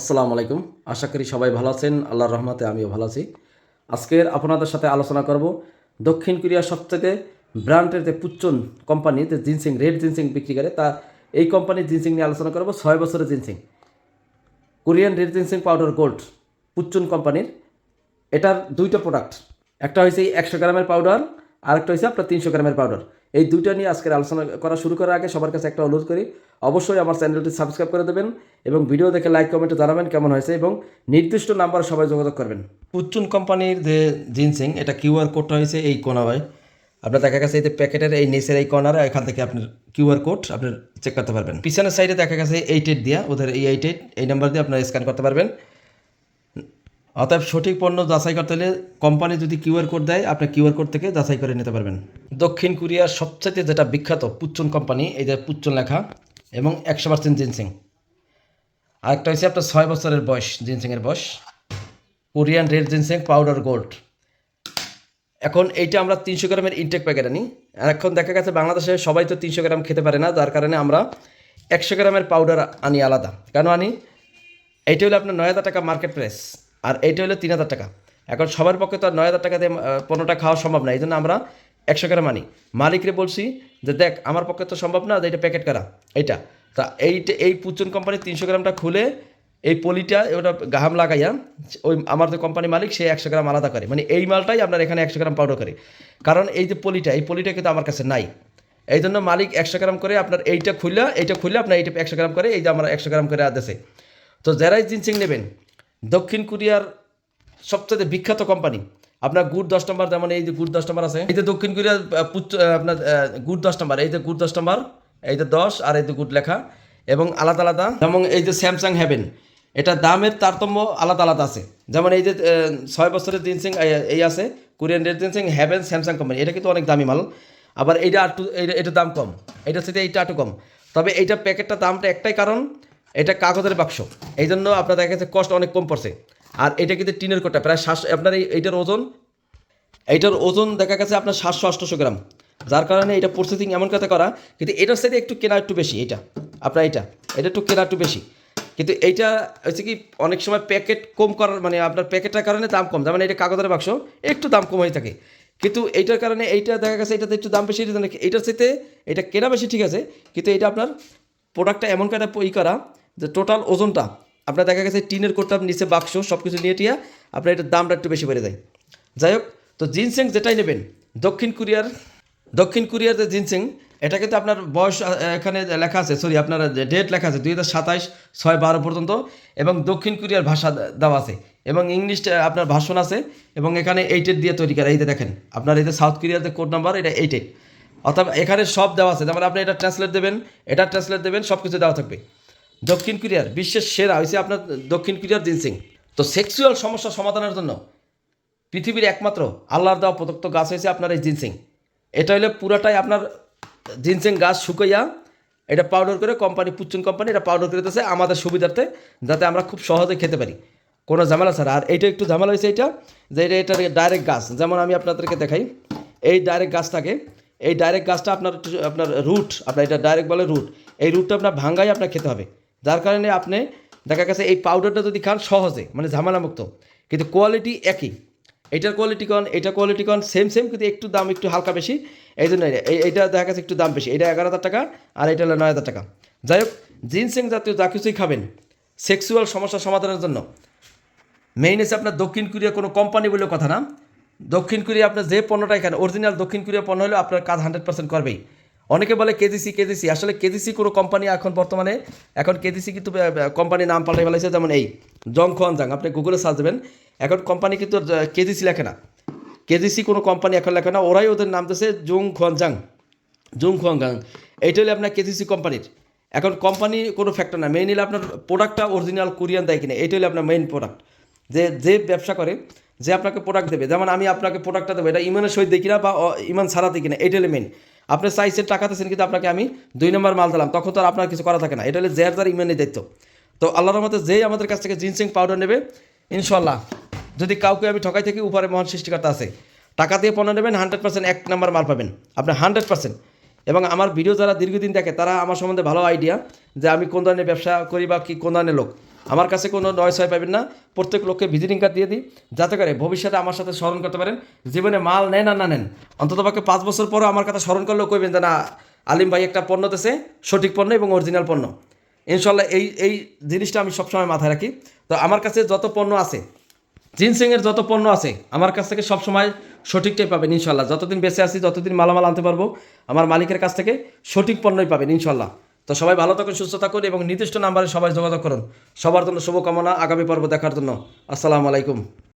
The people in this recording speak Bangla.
আসসালামু আলাইকুম। আশা করি সবাই ভালো আছেন। আল্লাহর রহমতে আমিও ভালো আছি। আজকের আপনাদের সাথে আলোচনা করব দক্ষিণ কোরিয়ার সবথেকে ব্র্যান্ডের যে পুচ্চন কোম্পানি, যে জিনসিং, রেড জিনসিং বিক্রি করে, তা এই কোম্পানির জিনসিং নিয়ে আলোচনা করব। ছয় বছরের ginseng. Korean red ginseng powder gold পুচ্চন কোম্পানির। এটার দুইটা প্রোডাক্ট। একটা হয়েছে একশো গ্রামের পাউডার আর একটা হয়েছে আপনার তিনশো গ্রামের পাউডার। এই দুইটা নিয়ে আজকের আলোচনা করা শুরু করার আগে সবার কাছে একটা অনুরোধ করি, অবশ্যই আমার চ্যানেলটি সাবস্ক্রাইব করে দেবেন এবং ভিডিও দেখে লাইক কমেন্টে জানাবেন কেমন হয়েছে এবং নির্দিষ্ট নাম্বারে সবাই যোগাযোগ করবেন। পুচ্চুন কোম্পানির যে জিনসিং, এটা কিউআর কোডটা হয়েছে এই কোনায় আপনার দেখা গেছে এই যে প্যাকেটের এই নিচের এই কর্নারে এখান থেকে আপনার কিউআর কোড আপনি চেক করতে পারবেন। পিছনের সাইডে দেখা গেছে এইট এইট দিয়া, ওদের এই এইট এইট এই নাম্বার দিয়ে আপনার স্ক্যান করতে পারবেন। অতএব সঠিক পণ্য যাচাই করতে হলে কোম্পানি যদি কিউআর কোড দেয়, আপনি কিউআর কোড থেকে যাচাই করে নিতে পারবেন। দক্ষিণ কোরিয়ার সবচেয়ে যেটা বিখ্যাত পুচ্চন কোম্পানি এই যে পুচ্চন লেখা এবং একশো পার্সেন্ট জিনসিং। আরেকটা হচ্ছে আপনার ছয় বছরের বয়স, জিনসিংয়ের বয়স। Korean red ginseng, powder gold. এখন এইটা আমরা তিনশো গ্রামের ইনটেক প্যাকেট আনি। এখন দেখা গেছে বাংলাদেশে সবাই তো তিনশো গ্রাম খেতে পারে না, যার কারণে আমরা একশো গ্রামের পাউডার আনি আলাদা। কেন আনি? এইটা হলো আপনার নয় হাজার টাকা মার্কেট প্রাইস আর এইটা হলো তিন হাজার টাকা। এখন সবার পক্ষে তো আর নয় হাজার টাকা দিয়ে পণ্যটা খাওয়া সম্ভব না এই জন্য আমরা একশো গ্রাম আনি মালিকরে বলছি যে, দেখ, আমার পক্ষে তো সম্ভব না যে এটা প্যাকেট করা। এইটা তা এইটা এই পুচন কোম্পানি তিনশো গ্রামটা খুলে এই পলিটা, ওটা গাহাম লাগাইয়া, ওই আমার যে কোম্পানি মালিক, সে একশো গ্রাম আলাদা করে। মানে এই মালটাই আপনার এখানে একশো গ্রাম পাউডার করে। কারণ এই যে পলিটা, এই পলিটা কিন্তু আমার কাছে নাই। এই জন্য মালিক একশো গ্রাম করে আপনার এইটা খুললে এইটা খুললে আপনার এইটা একশো গ্রাম করে, এই যে আমরা একশো গ্রাম করে আদেছে তো যারাই জিনসিং নেবেন। দক্ষিণ কোরিয়ার সবচেয়ে বিখ্যাত কোম্পানি আপনার গুড় দশ নম্বর যেমন এই যে গুড় দশ নম্বর আছে এই যে দক্ষিণ আহ, আপনার গুড় দশ নম্বর এই যে গুড় দশ নম্বর এই যে দশ আর এই যে গুড় লেখা এবং আলাদা আলাদা যেমন এই যে স্যামসাং হ্যাভেন এটা দামের তারতম্য আলাদা আলাদা আছে। যেমন এই যে ছয় বছরের জিনসিং এই আছে Korean red ginseng heaven Samsung company এটা কিন্তু অনেক দামি মাল। আবার এইটা এইটা এটার দাম কম এটার সাথে এইটা একটু কম। তবে এইটা প্যাকেটটা দামটা একটাই কারণ এটা কাগজের বাক্স এই জন্য আপনার দেখা গেছে কষ্ট অনেক কম পড়ছে। আর এটা কিন্তু টিনের কোটা, প্রায় সাতশো, আপনার এই এইটার ওজন? এইটার ওজন দেখা গেছে আপনার সাতশো আটশোশো গ্রাম। যার কারণে এটা প্রসেসিং এমন কথা করা, কিন্তু এটার সাথে একটু কেনা একটু বেশি, এটা। আপনার এটা এটা একটু কেনা একটু বেশি। কিন্তু এইটা হচ্ছে কি, অনেক সময় প্যাকেট কম করার মানে আপনার প্যাকেটটার কারণে দাম কম যেমন এটা কাগজের বাক্স, একটু দাম কম হয়ে থাকে। কিন্তু এইটার কারণে এইটা দেখা গেছে, এটাতে একটু দাম বেশি এইটার সাথে এটা কেনা বেশি ঠিক আছে, কিন্তু এটা আপনার প্রোডাক্টটা এমন একটা ই করা যে টোটাল ওজনটা আপনার দেখা গেছে টিনের কোটটা নিচে বাক্স সব কিছু নিয়ে টিয়া, আপনার এটার দামটা একটু বেশি বেড়ে যায়। যাই হোক, তো জিনসেং যেটাই নেবেন, দক্ষিণ কোরিয়ার দক্ষিণ কোরিয়ার যে জিনসেং, এটা কিন্তু আপনার বয়স এখানে লেখা আছে সরি আপনার ডেট লেখা আছে, দুই হাজার সাতাইশ, ছয় বারো পর্যন্ত, এবং দক্ষিণ কোরিয়ার ভাষা দেওয়া আছে, এবং ইংলিশ আপনার ভাষণ আছে, এবং এখানে এইটের দিয়ে তৈরি করা এইটা দেখেন, আপনার এই যে সাউথ কোরিয়ার যে কোড নাম্বার, এটা এইট এইট অর্থাৎ এখানে সব দেওয়া আছে যেমন আপনি এটা ট্রান্সলেট দেবেন, এটা ট্রান্সলেট দেবেন সব কিছু দেওয়া থাকবে। দক্ষিণ কোরিয়ার বিশ্বের সেরা হয়েছে আপনার দক্ষিণ কোরিয়ার জিনসিং। তো সেক্সুয়াল সমস্যা সমাধানের জন্য পৃথিবীর একমাত্র আল্লাহর দেওয়া প্রদত্ত গাছ হয়েছে আপনার এই জিনসিং। এটা হলে পুরাটাই আপনার জিনসিং গাছ শুকাইয়া এটা পাউডার করে কোম্পানি পুচ্চুন কোম্পানি এটা পাউডার করে দিতেছে আমাদের সুবিধার্থে, যাতে আমরা খুব সহজে খেতে পারি। কোনো ঝামেলা ছাড়া। আর এইটা একটু ঝামেলা হয়েছে এটা, যে এটা এটা ডাইরেক্ট গাছ। যেমন আমি আপনাদেরকে দেখাই, এই ডাইরেক্ট গাছটাকে, এই ডাইরেক্ট গাছটা আপনার আপনার রুট আপনার এটা ডাইরেক্ট বলে রুট এই রুটটা আপনার ভাঙ্গাই আপনার খেতে হবে। যার কারণে আপনি দেখা গেছে এই পাউডারটা যদি খান সহজে মানে ঝামেলামুক্ত। কিন্তু কোয়ালিটি একই। এইটার কোয়ালিটি কন, এটা কোয়ালিটি কন সেম সেম কিন্তু একটু দাম একটু হালকা বেশি। এই জন্য এইটা দেখা গেছে একটু দাম বেশি। এটা এগারো হাজার টাকা, আর এটা হলো নয় হাজার টাকা। যাই হোক জিনসিং জাতীয় যা কিছুই খাবেন সেক্সুয়াল সমস্যা সমাধানের জন্য। মেইন হচ্ছে আপনার দক্ষিণ কোরিয়া কোনো কোম্পানি বলে কথা না। দক্ষিণ কোরিয়া আপনার যে পণ্যটা এখানে অরিজিনাল দক্ষিণ কোরিয়া পণ্য হলে আপনার কাজ হান্ড্রেড পার্সেন্ট করবেই। অনেকে বলে কেজিসি কেজিসি। আসলে কেজিসি কোনো কোম্পানি এখন বর্তমানে, এখন কেজিসি কিন্তু কোম্পানির নাম পাল্টে ফেলাইছে, যেমন এই জং খোয়ান জাং আপনি গুগলে সার্চ দেবেন, এখন কোম্পানি কিন্তু কেজিসি লেখে না। কেজিসি কোনো কোম্পানি এখন লেখে না, ওরাই ওদের নাম দিয়েছে জুং খোয়ান জাং জুং খোয়াঙ্গাং এইটা হলে আপনার কেজিসি কোম্পানির এখন কোম্পানি কোনো ফ্যাক্টর না মেইন হলে আপনার প্রোডাক্টটা অরিজিনাল কোরিয়ান দেয় কিনা, এইটা হলে আপনার মেইন প্রোডাক্ট যে যে ব্যবসা করে, যে আপনাকে প্রোডাক্ট দেবে, যেমন আমি আপনাকে প্রোডাক্টটা দেবো, এটা ইমানের সহিত দেখি না বা ইমান ছাড়া দেখি না এটা হলে মেন আপনি চাইছেন টাকা দিচ্ছেন কিন্তু আপনাকে আমি দুই নম্বর মাল দিলাম, তখন তো আর আপনার কিছু করা থাকে না। এটা হলে জের যার ইমানের দায়িত্ব। তো আল্লাহর মতে যেই আমাদের কাছ থেকে জিনসিং পাউডার নেবে ইনশাল্লাহ যদি কাউকে আমি ঠকাই থেকে, উপরে মহান সৃষ্টিকর্তা আছে। টাকা দিয়ে পণ্য নেবেন হান্ড্রেড পার্সেন্ট এক নাম্বার মাল পাবেন। আপনি হান্ড্রেড পার্সেন্ট এবং আমার ভিডিও যারা দীর্ঘদিন দেখে, তারা আমার সম্বন্ধে ভালো আইডিয়া যে আমি কোন ধরনের ব্যবসা করি বা কি কোন ধরনের লোক। আমার কাছে কোনো নয় ছয় পাবেন না। প্রত্যেক লোককে ভিজিটিং কার্ড দিয়ে দিই, যাতে করে ভবিষ্যতে আমার সাথে স্মরণ করতে পারেন। জীবনে মাল নেন আর না নেন। অন্তত অন্ততপক্ষে পাঁচ বছর পরও আমার কথা স্মরণ করলেও কইবেন যে না, আলিম ভাই একটা পণ্য দেশে সঠিক পণ্য এবং অরিজিনাল পণ্য। ইনশাল্লাহ এই এই জিনিসটা আমি সবসময় মাথায় রাখি। তো আমার কাছে যত পণ্য আছে, জিনসিংয়ের যত পণ্য আছে, আমার কাছ থেকে সবসময় সঠিকটাই পাবেন ইনশাল্লাহ যতদিন বেঁচে আছি যতদিন মালামাল আনতে পারব। আমার মালিকের কাছ থেকে সঠিক পণ্যই পাবেন ইনশাল্লাহ তো সবাই ভালো থাকুন, সুস্থ থাকুন এবং নির্দিষ্ট নাম্বারে সবাই যোগাযোগ করুন। সবার জন্য শুভকামনা, আগামী পর্ব দেখার জন্য। আসসালামু আলাইকুম।